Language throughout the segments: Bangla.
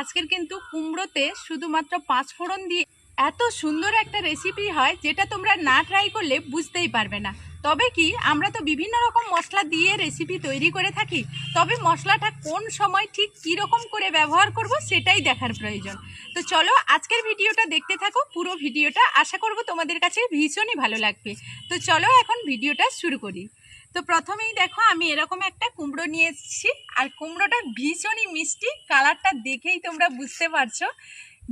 আজকের কিন্তু কুমড়োতে শুধুমাত্র পাঁচ ফোড়ন দিয়ে এত সুন্দর একটা রেসিপি হয় যেটা তোমরা না ট্রাই করলে বুঝতেই পারবে না। তবে কি, আমরা তো বিভিন্ন রকম মশলা দিয়ে রেসিপি তৈরি করে থাকি। তবে মশলাটা কোন সময় ঠিক কী রকম করে ব্যবহার করব সেটাই দেখার প্রয়োজন। তো চলো আজকের ভিডিওটা দেখতে থাকো, পুরো ভিডিওটা। আশা করব তোমাদের কাছে ভীষণই ভালো লাগবে। তো চলো এখন ভিডিওটা শুরু করি। তো প্রথমেই দেখো আমি এরকম একটা কুমড়ো নিয়ে এসেছি। আর কুমড়োটা ভীষণই মিষ্টি কালারটা দেখেই তোমরা বুঝতে পারছ।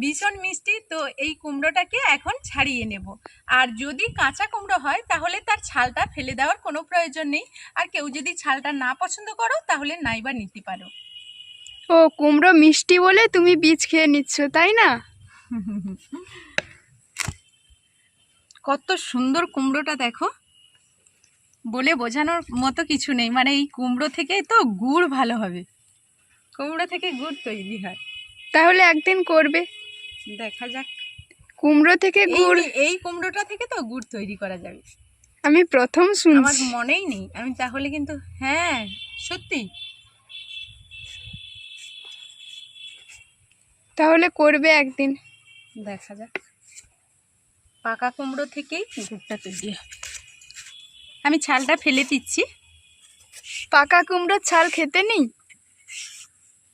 ভীষণ মিষ্টি তো এই কুমড়োটাকে এখন ছাড়িয়ে নেব। আর যদি কাঁচা কুমড়ো হয় তাহলে তার ছালটা ফেলে দেওয়ার কোনো প্রয়োজন নেই। আর কেউ যদি ছালটা না পছন্দ করো তাহলে নাইবা নিতে পারো। ও কুমড়ো মিষ্টি বলে তুমি বীজ খেয়ে নিচ্ছ তাই না? কত সুন্দর কুমড়োটা দেখো। বলে বোঝানোর মতো কিছু নেই। মানে এই কুমড়ো থেকে তো গুড় ভালো হবে। কুমড়ো থেকে গুড় তৈরি হয়। তাহলে একদিন করবে। দেখা যাক। কুমড়ো থেকে গুড় এই কুমড়োটা থেকে তো গুড় তৈরি করা যাবে। আমি প্রথম আমার মনেই নেই। আমি তাহলে কিন্তু হ্যাঁ সত্যি। তাহলে করবে একদিন। দেখা যাক। পাকা কুমড়ো থেকেই গুড়টা তৈরি হবে আমি ছালটা ফেলে দিচ্ছি। পাকা কুমড়োর ছাল খেতে নেই?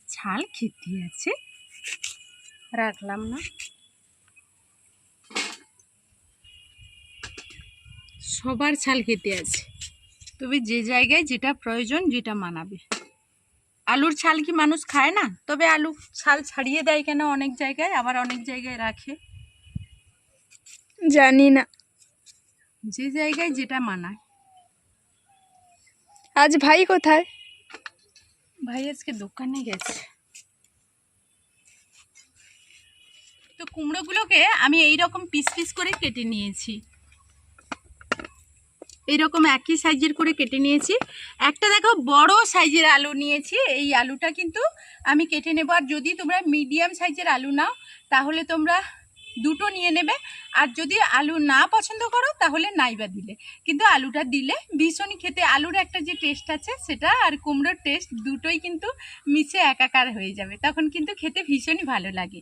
ছাল খেতে আছে। রাখলাম না। সবার ছাল খেতে আছে। তবে যে জায়গায় যেটা প্রয়োজন যেটা মানাবে। আলুর ছাল কি মানুষ খায় না? তবে আলু ছাল ছাড়িয়ে দেয় কেন অনেক জায়গায় আবার অনেক জায়গায় রাখে। জানি না। যে জায়গায় যেটা মানায়। আজ ভাই কোথায়? ভাই আজকে দোকানে গেছে। তো কুমড়োগুলোকে আমি এই রকম পিস পিস করে কেটে নিয়েছি। এইরকম একই সাইজের করে কেটে নিয়েছি। একটা দেখো বড় সাইজের আলু নিয়েছি। এই আলুটা কিন্তু আমি কেটে নেব। আর যদি তোমরা মিডিয়াম সাইজের আলু নাও, তাহলে তোমরা দুটো নিয়ে নেবে। আর যদি আলু না পছন্দ করো, তাহলে নাইবা দিলে। কিন্তু আলুটা দিলে ভীষণই খেতে, আলুর একটা যে টেস্ট আছে, সেটা আর কুমড়োর টেস্ট দুটোই কিন্তু মিশে একাকার হয়ে যাবে। তখন কিন্তু খেতে ভীষণই ভালো লাগে।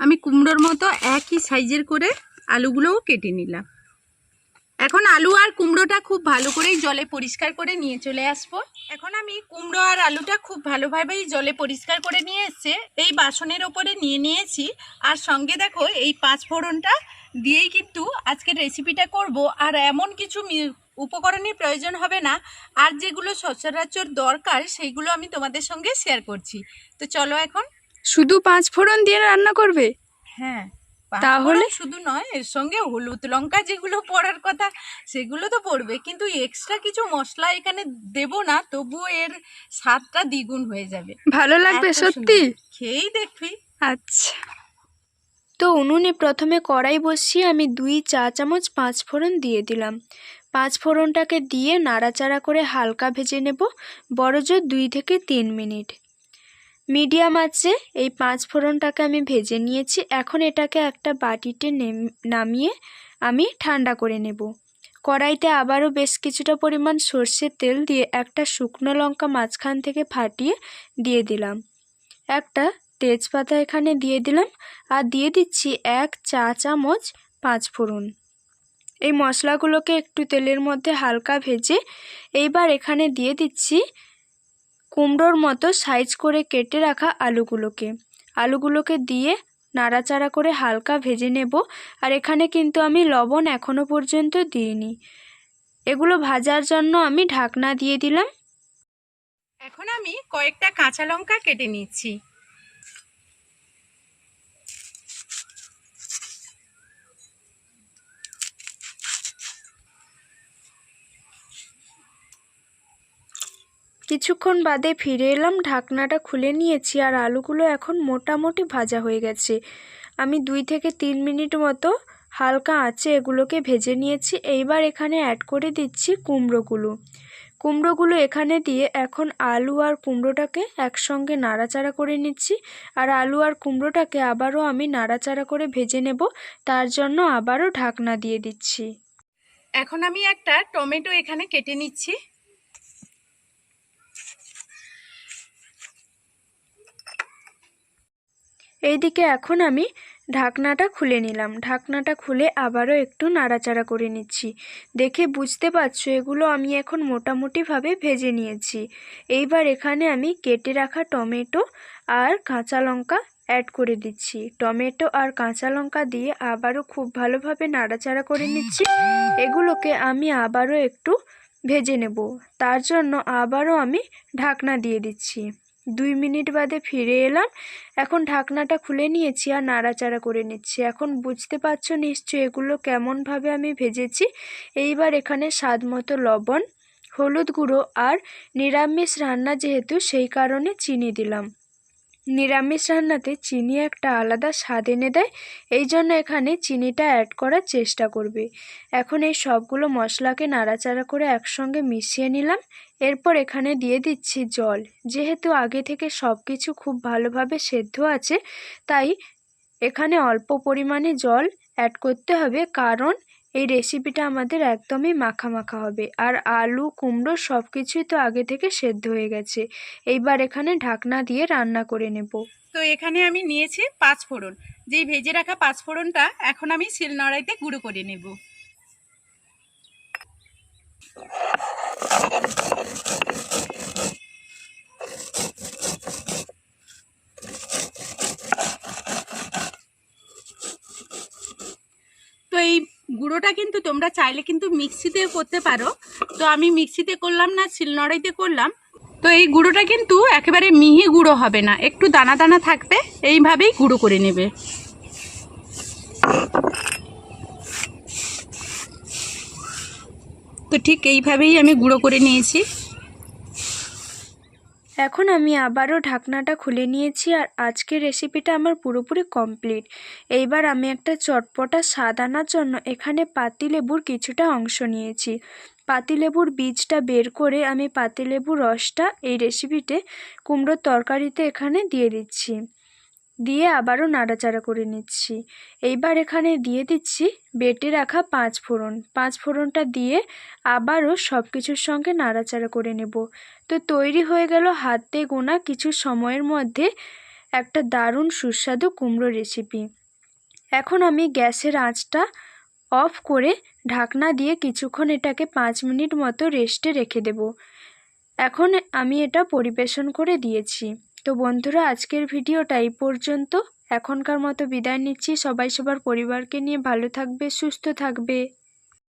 আমি কুমড়োর মতো একই সাইজের করে আলুগুলোও কেটে নিলাম। এখন আলু আর কুমড়োটা খুব ভালো করেই জলে পরিষ্কার করে নিয়ে চলে আসব। এখন আমি কুমড়ো আর আলুটা খুব ভালোভাবেই জলে পরিষ্কার করে নিয়ে এসছে এই বাসনের ওপরে নিয়ে নিয়েছি। আর সঙ্গে দেখো এই পাঁচ ফোড়নটা দিয়েই কিন্তু আজকের রেসিপিটা করব। আর এমন কিছু উপকরণের প্রয়োজন হবে না। আর যেগুলো সচরাচর দরকার, সেইগুলো আমি তোমাদের সঙ্গে শেয়ার করছি। তো চলো এখন শুধু পাঁচ ফোড়ন দিয়ে রান্না করবে? হ্যাঁ তাহলে? শুধু নয় এর সঙ্গে হলুদ লঙ্কা যেগুলো পড়ার কথা সেগুলো তো পড়বে কিন্তু এক্সট্রা কিছু মশলা এখানে দেব না তবুও এর স্বাদটা দ্বিগুণ হয়ে যাবে। ভালো লাগবে সত্যি? খেয়েই দেখবি। আচ্ছা। তো উনুনে প্রথমে কড়াই বসিয়ে আমি দুই চা চামচ পাঁচ ফোড়ন দিয়ে দিলাম। পাঁচ ফোড়নটাকে দিয়ে নাড়াচাড়া করে হালকা ভেজে নেব বড় জোর দুই থেকে তিন মিনিট। মিডিয়াম আছে, এই পাঁচ ফোড়নটাকে আমি ভেজে নিয়েছি। এখন এটাকে একটা বাটিতে নেম- নামিয়ে আমি ঠান্ডা করে নেব। কড়াইতে আবারও বেশ কিছুটা পরিমাণ সর্ষের তেল দিয়ে একটা শুকনো লঙ্কা মাঝখান থেকে ফাটিয়ে দিয়ে দিলাম। একটা তেজপাতা এখানে দিয়ে দিলাম আর দিয়ে দিচ্ছি এক চা চামচ পাঁচ ফোড়ন। এই মশলাগুলোকে একটু তেলের মধ্যে হালকা ভেজে এইবার এখানে দিয়ে দিচ্ছি কুমড়োর মতো সাইজ করে কেটে রাখা আলুগুলোকে। আলুগুলোকে দিয়ে নাড়াচাড়া করে হালকা ভেজে নেব, আর এখানে কিন্তু আমি লবণ এখনও পর্যন্ত দিইনি। এগুলো ভাজার জন্য আমি ঢাকনা দিয়ে দিলাম। এখন আমি কয়েকটা কাঁচা লঙ্কা কেটে নিচ্ছি। কিছুক্ষণ বাদে ফিরে এলাম, ঢাকনাটা খুলে নিয়েছি আর আলুগুলো এখন মোটামুটি ভাজা হয়ে গেছে। আমি দুই থেকে তিন মিনিট মতো হালকা আঁচে এগুলোকে ভেজে নিয়েছি। এইবার এখানে অ্যাড করে দিচ্ছি কুমড়োগুলো। কুমড়োগুলো এখানে দিয়ে এখন আলু আর কুমড়োটাকে একসঙ্গে নাড়াচাড়া করে নিচ্ছি আর আলু আর কুমড়োটাকে আবারও আমি নাড়াচাড়া করে ভেজে নেব, তার জন্য আবারও ঢাকনা দিয়ে দিচ্ছি। এখন আমি একটা টমেটো এখানে কেটে নিচ্ছি। এইদিকে এখন আমি ঢাকনাটা খুলে নিলাম। ঢাকনাটা খুলে আবারও একটু নাড়াচাড়া করে নিচ্ছি। দেখে বুঝতে পারছ, এগুলো আমি এখন মোটামুটিভাবে ভেজে নিয়েছি। এইবার এখানে আমি কেটে রাখা টমেটো আর কাঁচা লঙ্কা অ্যাড করে দিচ্ছি। টমেটো আর কাঁচা লঙ্কা দিয়ে আবারও খুব ভালোভাবে নাড়াচাড়া করে নিচ্ছি। এগুলোকে আমি আবারও একটু ভেজে নেব। তার জন্য আবারও আমি ঢাকনা দিয়ে দিচ্ছি। দুই মিনিট বাদে ফিরে এলাম। এখন ঢাকনাটা খুলে নিয়েছি আর নাড়াচাড়া করে নিচ্ছি। এখন বুঝতে পারছ নিশ্চয়ই এগুলো কেমনভাবে আমি ভেজেছি? এইবার এখানে স্বাদ মতো লবণ, হলুদ গুঁড়ো আর নিরামিষ রান্না যেহেতু সেই কারণে চিনি দিলাম। নিরামিষ রান্নাতে চিনি একটা আলাদা স্বাদ এনে দেয়, এই জন্য এখানে চিনিটা অ্যাড করার চেষ্টা করবে। এখন এই সবগুলো মশলাকে নাড়াচাড়া করে একসঙ্গে মিশিয়ে নিলাম। এরপর এখানে দিয়ে দিচ্ছি জল। যেহেতু আগে থেকে সব কিছু খুব ভালোভাবে সেদ্ধ আছে, তাই এখানে অল্প পরিমাণে জল অ্যাড করতে হবে, কারণ এই রেসিপিটা আমাদের একদমই মাখা মাখা হবে। আর আলু, কুমড়ো সব কিছুই তো আগে থেকে সেদ্ধ হয়ে গেছে। এইবার এখানে ঢাকনা দিয়ে রান্না করে নেব। তো এখানে আমি নিয়েছি পাঁচ ফোড়ন যেই ভেজে রাখা পাঁচ ফোড়নটা এখন আমি শিলনোড়াইতে গুঁড়ো করে নেব তো এই গুঁড়োটা কিন্তু তোমরা চাইলে কিন্তু মিক্সিতে করতে পারো। তো আমি মিক্সিতে করলাম না, শিলনড়াইতে করলাম। তো এই গুঁড়োটা কিন্তু একেবারে মিহি গুঁড়ো হবে না, একটু দানা দানা থাকবে, এইভাবেই গুঁড়ো করে নেবে। তো ঠিক এইভাবেই আমি গুঁড়ো করে নিয়েছি। এখন আমি আবারও ঢাকনাটা খুলে নিয়েছি আর আজকের রেসিপিটা আমার পুরোপুরি কমপ্লিট এইবার আমি একটা চটপটা স্বাদ আনার জন্য এখানে পাতিলেবুর কিছুটা অংশ নিয়েছি। পাতিলেবুর বীজটা বের করে আমি পাতিলেবুর রসটা এই রেসিপিতে কুমড়োর তরকারিতে এখানে দিয়ে দিচ্ছি। দিয়ে আবারও নাড়াচাড়া করে নিচ্ছি। এইবার এখানে দিয়ে দিচ্ছি বেটে রাখা পাঁচ ফোড়ন। পাঁচ ফোড়নটা দিয়ে আবারও সব কিছুর সঙ্গে নাড়াচাড়া করে নেব। তো তৈরি হয়ে গেল হাতে গোনা কিছু সময়ের মধ্যে একটা দারুণ সুস্বাদু কুমড়ো রেসিপি এখন আমি গ্যাসের আঁচটা অফ করে ঢাকনা দিয়ে কিছুক্ষণ এটাকে পাঁচ মিনিট মতো রেস্টে রেখে দেব। এখন আমি এটা পরিবেশন করে দিয়েছি। তো বন্ধুরা, আজকের ভিডিওটা এই পর্যন্ত। এখনকার মতো বিদায় নিচ্ছি। সবাই, সবার পরিবারকে নিয়ে ভালো থাকবে, সুস্থ থাকবে।